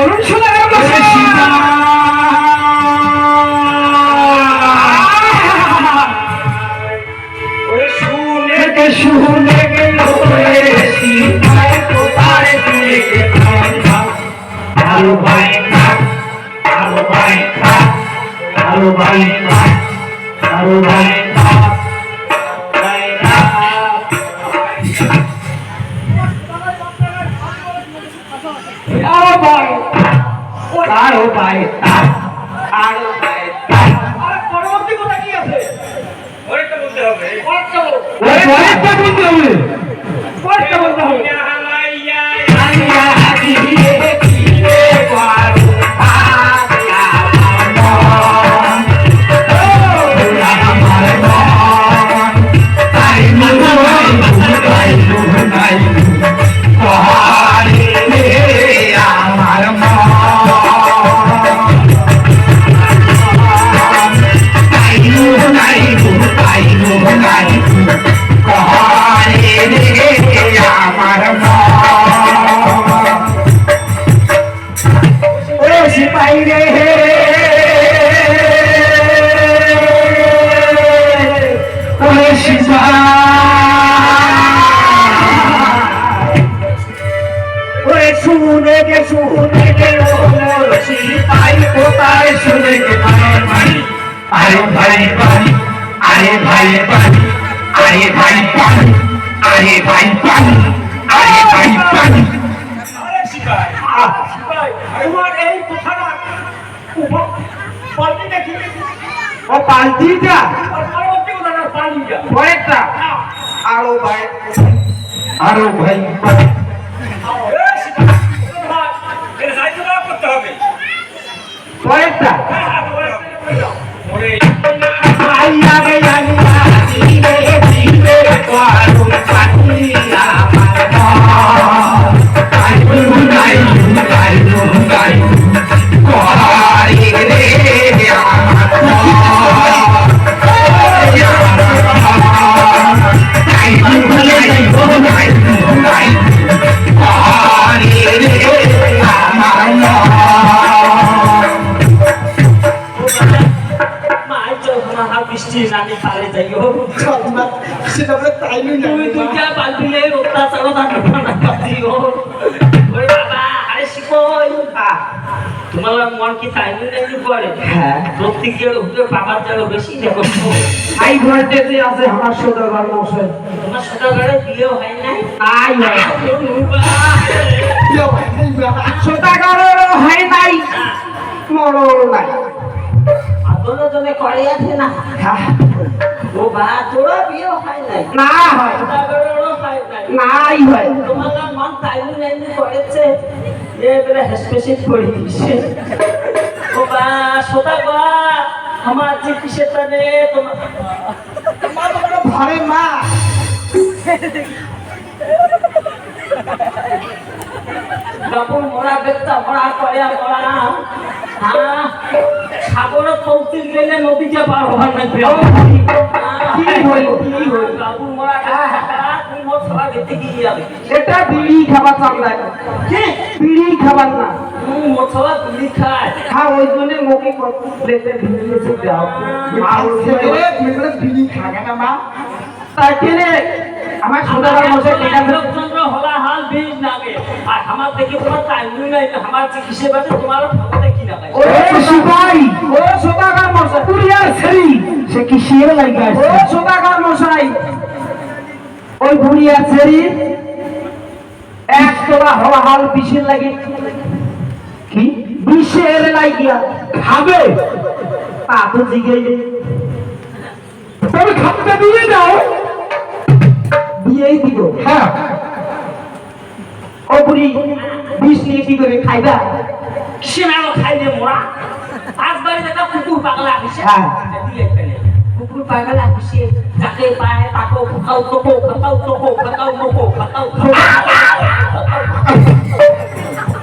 বলুন সুধাকর শুনে আলু ভাই আলু ভাই আলু ভাই আলু ভাই ভাই কারও ভাই? কারও ভাই? আর পরবর্তী কথা কি আছে? ওইটা বলতে হবে। পরেরটা বলতে হবে। রে ও ওরে শুনে গে শুনে গে ভাই আরে ভাই ভাই, আরে ভাই ভাই। ভাই ভাই, আরে ভাই ভাই, আরে ভাই ভাই। এই কথাটা ও পাল্টিটা আর পরবর্তী কথাটা পাল্টিটা পরেরটা? আরও ভাই। আরও পরেরটা? হ্যাঁ হ্যাঁ আইয়া চৌখানা হা বৃষ্টি নানি সেটা আমরা তাইনি তুই দুইটা পাল্টিলে অত্যাচার না ওরে বাবা আরে শিকই তোমার মন কি তাই নাইনি পড়ে হ্যাঁ। প্রত্যেক গেল হুকে বাবার জায়গা বেশি দেখো হাই ভোল্টেজে আছে আমার সদাগর মশাই। তোমার সদাগরে বিয়ে হয় নাই? নাই হয় সদাগরেরও হয় নাই। মরও নাই। আদলে জনে করে আছে না? হ্যাঁ, ও বা তোরা বিয়ে হয় নাই? না হয়। নাই? হয়। তোমার মন তাইনি নাইনি করেছে। এবারে হেসপেসিট করে দিছে ও বা সদাগর আমার যে কিসের টানে তোমার ঘরে মা। বাবুর মরা বেচা মরা করে মরা। হ্যাঁ সাগরে পৌঁছিল গেলে নদীতে পার হবার না কি হইল? কি হইল? বাবুর মরা বেচা তুমি মোট সভা গেতে গিয়ে যাবে। এটা বিড়ি খাবার চামড়া কি? বিড়ি খাবার না। মোট সভা খায়। হ্যাঁ ওই জন্য মুখে প্লেটে বিড়ি এসে দাও আর ছেলে বিড়ি খাবে না মা। তাই কেনে? আমার সদাগর মশাই টেকা দিল। চন্দ্র হলা হাল বীজ নাগে। আর আমার দেখি তোমার টাইম নাই আমার চিকিৎসা বাদে তোমার ও সিপাই ও সদাগর মশাই। কুরিয়ার সে কি শিয়ে লাগা ও সদাগর মশাই। ওই কুরিয়ার ছেড়ি এক তোলা হওয়া হাল বিশের লাগে। কি? বিশের লাগিয়া। খাবে? তা তো জিগে তবে খাপটা দিয়ে দাও। দিয়েই দিব। হ্যাঁ। ও বুড়ি বিষ নিয়ে কি করে খাইবা? সিনালো খাইলে মোরা। আজ বাড়ি দেখা কুকুর পাগলা আসে হ্যাঁ। কুকুর পাগলা আসে যাকে পায় তাকে খাও তোকো খাও তোকো খাও মোকো খাও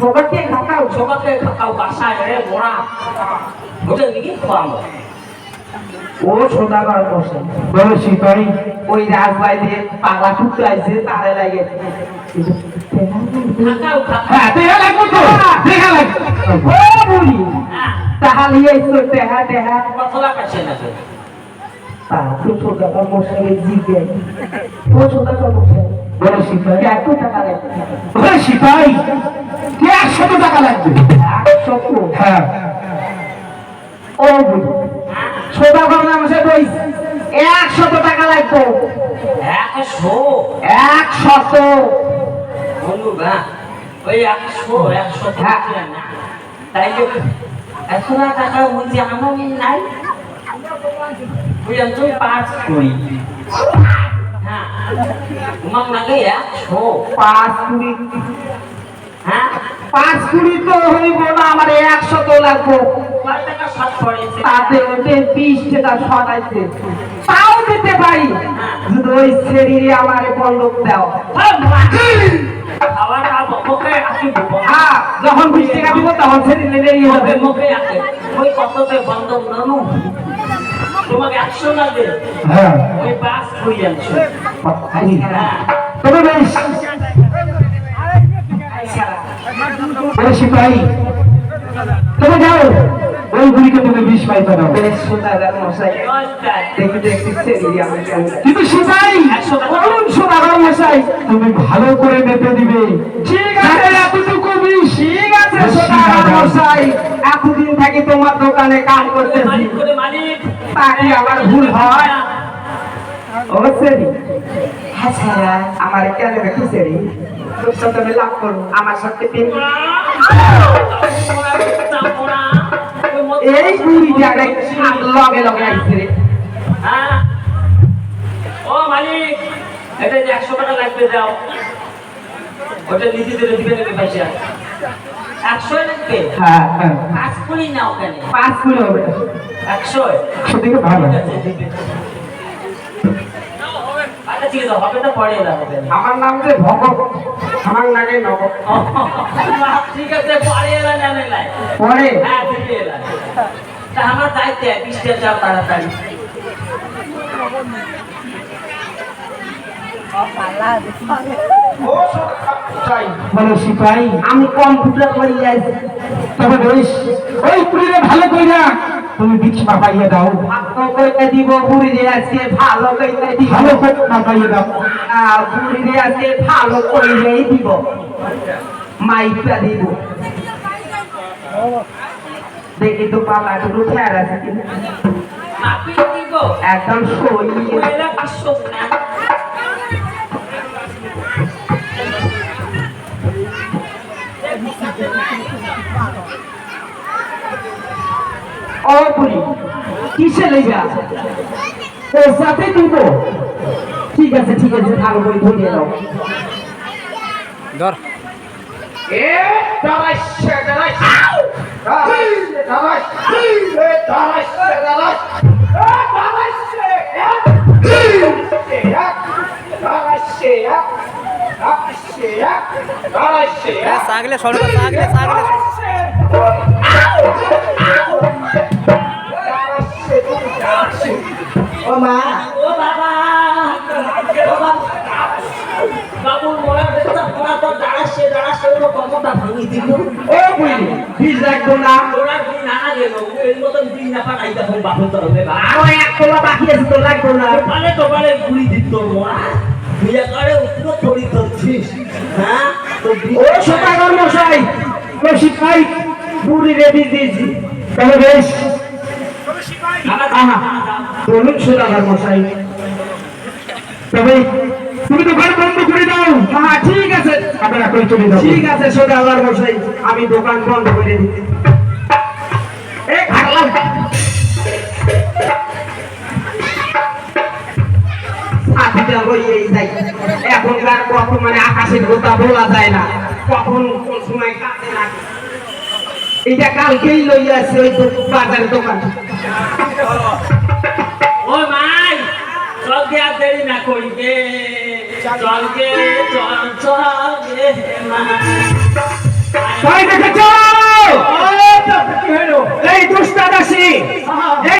সবাইকে খাকাও সবাকে খাও বাসায় রে মোরা। বুঝলি কি? খাওয়াবো ও সদাগর বসে। বড় সিপাহী ওই রাজবাই দিয়ে পাগলা টুকতে আইছে তারে লাগে। হ্যাঁ দেখা লাগবে বুড়ি। হ্যাঁ। ও সদাগর মশাই বড় সিপাহী এত টাকা লাগবে বড় সিপাহী কি একশত টাকা লাগবে। একশত হ্যাঁ ও মশাই কই একশত টাকা লাগবে একশো? একশত। বলু বা ওই একশো একশো হ্যাঁ। না। তাই একশো টাকা বলছি আমার নাই? বুঝলাম তুমি পাঁচ কুড়ি। হ্যাঁ। তোমার লাগে একশো। পাঁচ কুড়ি। হ্যাঁ। পাঁচ কুড়ি তো হইব না আমার একশো তো লাগবো। কয় টাকা শর্ট পড়েছে তাতে ওতে বিশ টাকা সরাইছে তাও দিতে পারি। যদি ওই শরীরে আমার বন্ধক দাও। হ্যাঁ যখন বিশ টাকা দিব তখন শরীর নিলেই হবে মুখে মুখে ওই কততে বন্ধ নানু? তোমাকে একশো লাগে হ্যাঁ। ওই পাঁচ কুড়ি আনছো। হ্যাঁ। তবে বেশ। সিপাহী তুমি যাও। ওই গুলিকে তুমি বিষ পাইতে দাও কিন্তু টাকা। বলুন সোনাদার মশাই তুমি ভালো করে মেপে দিবে ঠিক আছে এতটুকু বিষ ঠিক আছে সোনাদার মশাই এতদিন থেকে তোমার দোকানে কাজ করতেছি মালিক করে মালিক তা কি আমার ভুল হয়? অবশ্যই হ্যাঁ আমার কেন তোর সাথে আমি লাভ করব আমার সাথে এই দুই জায়গায় লগে লগে আইছে রে। হ্যাঁ? ও মালিক এটা যে একশো টাকা লাগবে দাও। ওটা নিজে দিলে দিবে নেবে পয়সা একশো লাগবে? হ্যাঁ হ্যাঁ। পাঁচ কুড়ি নাও কেন? পাঁচ কুড়ি হবে। একশো সত্যিকে ভালো। আছে। আচ্ছা ঠিক আছে হবে তো পরে হবে। না। আমার নাম যে আমার নাগে নব। ঠিক আছে পরে এলা না পরে? হ্যাঁ এলা তা আমার দায়িত্ব বৃষ্টি যাও তাড়াতাড়ি। আমি কম্পিউটার করি আছি তবে বেশ ওই কুড়িরে ভালো কইরা তুমি বিছ পাপাইয়া দাও। ভালো কইরা দিব আজকে ভালো দিব। ভালো করে পাপাইয়া দাও। আজকে ভালো কইরাই দিব। মাইকটা দিব। দেখি তো পালা একটু খেয়াল আছে কিনা। একদম সই। ও বুড়ি কিসে লেগা ওর সাথে দিব ঠিক আছে ঠিক আছে ভালো করে ধরিয়ে দাও ধর। এ দাঁড়াইছে এক সাগলে সরকার সাগলে সাগলে মা ও বাবা। বাবা। বাবুর মরা দেখতে পড়া তো দাঁড়াচ্ছে দাঁড়াচ্ছে ওর কমটা ভাঙি ও বীজ রাখব না। তোরা কি না গেল এর মতন দিন না তরফে বা। আরও এক তোলা বাকি আছে তো লাগবো না। পালে তো পালে গুলি দিত মরা। বিয়ে করে উঠল তড়ি ধরছিস হ্যাঁ? তো ও সদাগর মশাই রশিদ ভাই বুড়ি রেডি দিয়েছি। তবে বেশ। বলুন সদাগর মশাই। তবে তুমি তো বন্ধ করে দাও। হ্যাঁ ঠিক আছে। আপনারা করে চলে যাও ঠিক আছে সদাগর মশাই। আমি দোকান বন্ধ করে দিচ্ছি এ খারাপ আপিটা হইয়েই যায় এখনকার কখন মানে আকাশের কথা বলা যায় না। কখন কোন সময় কাছে লাগে এটা কালকেই লইয়া আছে ওই বাজারে দোকান। ও মাই চলকে আর দেরি না করিবে চলকে চল চলকে মা। দেখেছ? এই দুষ্টা হ্যাঁ।